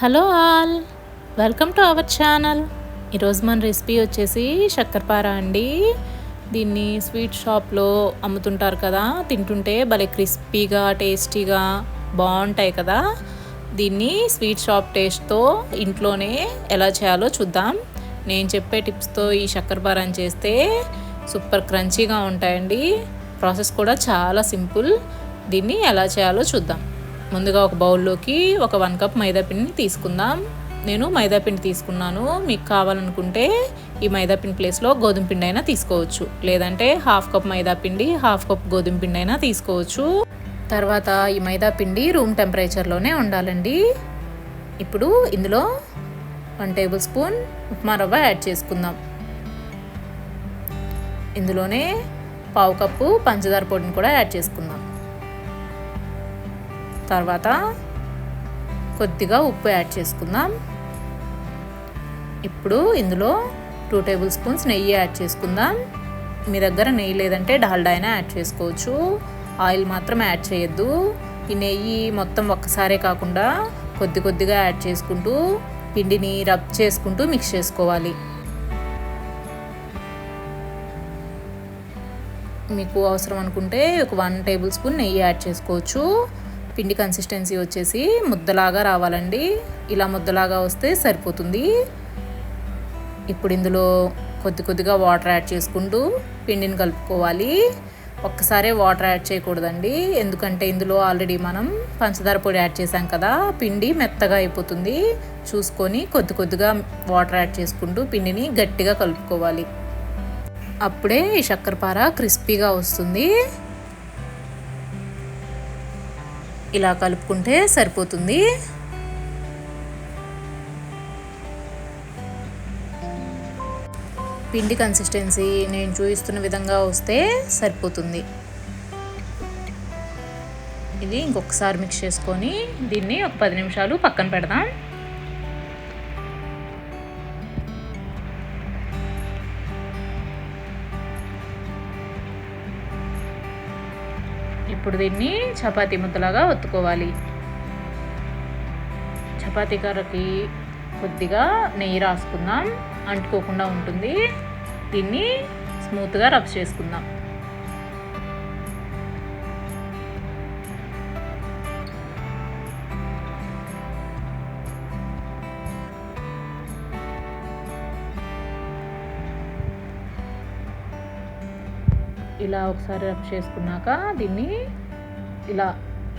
Hello all welcome to our channel. ఈరోజు మన recipe వచ్చేసి చక్కెరపార అండి. దీన్ని స్వీట్ షాప్లో అమ్ముతుంటారు కదా తింటుంటే భలే క్రిస్పీగా టేస్టీగా బాగుంటాయి కదా. దీన్ని స్వీట్ షాప్ టేస్ట్తో ఇంట్లోనే ఎలా చేయాలో చూద్దాం. నేను చెప్పే టిప్స్తో ఈ శక్కరపారని చేస్తే సూపర్ క్రంచీగా ఉంటాయండి. ప్రాసెస్ కూడా చాలా సింపుల్. దీన్ని ఎలా చేయాలో చూద్దాం. ముందుగా ఒక బౌల్లోకి ఒక వన్ కప్ మైదాపిండిని తీసుకుందాం. నేను మైదాపిండి తీసుకున్నాను. మీకు కావాలనుకుంటే ఈ మైదాపిండి ప్లేస్లో గోధుమ పిండి అయినా తీసుకోవచ్చు. లేదంటే హాఫ్ కప్ మైదాపిండి హాఫ్ కప్ గోధుమ పిండి అయినా తీసుకోవచ్చు. తర్వాత ఈ మైదాపిండి రూమ్ టెంపరేచర్లోనే ఉండాలండి. ఇప్పుడు ఇందులో వన్ టేబుల్ స్పూన్ ఉప్మా రవ్వ యాడ్ చేసుకుందాం. ఇందులోనే పావు కప్పు పంచదార పొడిని కూడా యాడ్ చేసుకుందాం. తర్వాత కొద్దిగా ఉప్పు యాడ్ చేసుకుందాం. ఇప్పుడు ఇందులో టూ టేబుల్ స్పూన్స్ నెయ్యి యాడ్ చేసుకుందాం. మీ దగ్గర నెయ్యి లేదంటే డాల్డా అయినా యాడ్ చేసుకోవచ్చు. ఆయిల్ మాత్రం యాడ్ చేయొద్దు. ఈ నెయ్యి మొత్తం ఒక్కసారే కాకుండా కొద్ది కొద్దిగా యాడ్ చేసుకుంటూ పిండిని రబ్ చేసుకుంటూ మిక్స్ చేసుకోవాలి. మీకు అవసరం అనుకుంటే ఒక వన్ టేబుల్ స్పూన్ నెయ్యి యాడ్ చేసుకోవచ్చు. పిండి కన్సిస్టెన్సీ వచ్చేసి ముద్దలాగా రావాలండి. ఇలా ముద్దలాగా వస్తే సరిపోతుంది. ఇప్పుడు ఇందులో కొద్ది కొద్దిగా వాటర్ యాడ్ చేసుకుంటూ పిండిని కలుపుకోవాలి. ఒక్కసారే వాటర్ యాడ్ చేయకూడదండి. ఎందుకంటే ఇందులో ఆల్రెడీ మనం పంచదార పొడి యాడ్ చేసాం కదా పిండి మెత్తగా అయిపోతుంది. చూసుకొని కొద్ది కొద్దిగా వాటర్ యాడ్ చేసుకుంటూ పిండిని గట్టిగా కలుపుకోవాలి. అప్పుడే ఈ చక్కెరపార క్రిస్పీగా వస్తుంది. ఇలా కలుపుకుంటే సరిపోతుంది. పిండి కన్సిస్టెన్సీ నేను చూపిస్తున్న విధంగా వస్తే సరిపోతుంది. ఇది ఇంకొకసారి మిక్స్ చేసుకొని దీన్ని ఒక పది నిమిషాలు పక్కన పెడదాం. ఇప్పుడు దీన్ని చపాతీ ముద్దలాగా ఒత్తుకోవాలి. చపాతీ కర్రకి కొద్దిగా నెయ్యి రాసుకుందాం. అంటుకోకుండా ఉంటుంది. దీన్ని స్మూత్గా రబ్ చేసుకుందాం. ఇలా ఒకసారి రబ్ చేసుకున్నాక దీన్ని ఇలా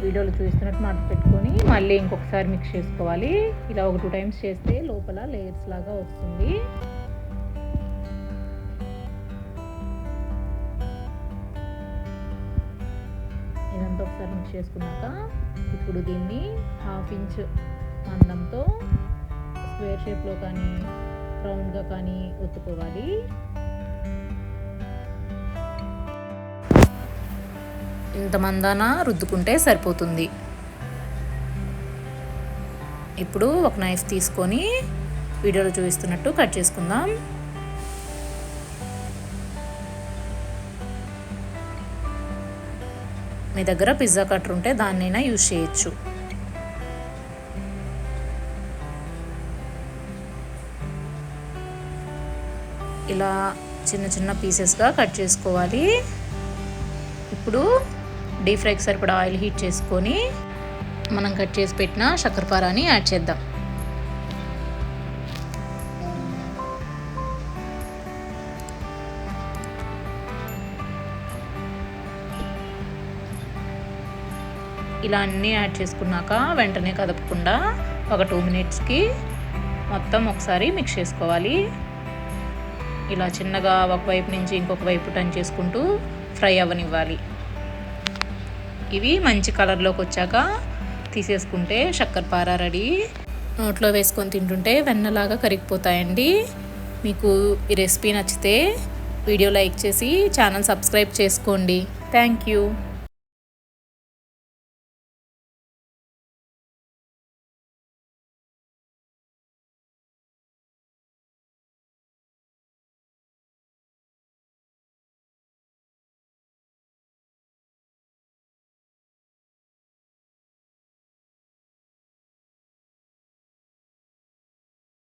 వీడియోలో చూస్తున్నట్టు మాట పెట్టుకొని మళ్ళీ ఇంకొకసారి మిక్స్ చేసుకోవాలి. ఇలా ఒక టూ టైమ్స్ చేస్తే లోపల లేయర్స్ లాగా వస్తుంది. ఇదంతా ఒకసారి మిక్స్ చేసుకున్నాక ఇప్పుడు దీన్ని హాఫ్ ఇంచ్ మందంతో స్క్వేర్ షేప్లో కానీ రౌండ్గా కానీ ఒత్తుకోవాలి. ఇంత రుద్దుకుంటే సరిపోతుంది. ఇప్పుడు ఒక నైఫ్ తీసుకొని వీడియోలో చూపిస్తున్నట్టు కట్ చేసుకుందాం. మీ దగ్గర పిజ్జా కట్టర్ ఉంటే దాన్నైనా యూజ్ చేయొచ్చు. ఇలా చిన్న చిన్న పీసెస్గా కట్ చేసుకోవాలి. ఇప్పుడు డీప్ ఫ్రైకి సరిపడా ఆయిల్ హీట్ చేసుకొని మనం కట్ చేసి పెట్టిన చక్కెరపారాని యాడ్ చేద్దాం. ఇలా అన్నీ యాడ్ చేసుకున్నాక వెంటనే కదపకుండా ఒక టూ మినిట్స్కి మొత్తం ఒకసారి మిక్స్ చేసుకోవాలి. ఇలా చిన్నగా ఒకవైపు నుంచి ఇంకొక వైపు టర్న్ చేసుకుంటూ ఫ్రై అవ్వనివ్వాలి. ఇవి మంచి కలర్లోకి వచ్చాక తీసేసుకుంటే చక్కెరపార రెడీ. నోట్లో వేసుకొని తింటుంటే వెన్నలాగా కరిగిపోతాయండి. మీకు ఈ రెసిపీ నచ్చితే వీడియో లైక్ చేసి ఛానల్ సబ్స్క్రైబ్ చేసుకోండి. Thank you.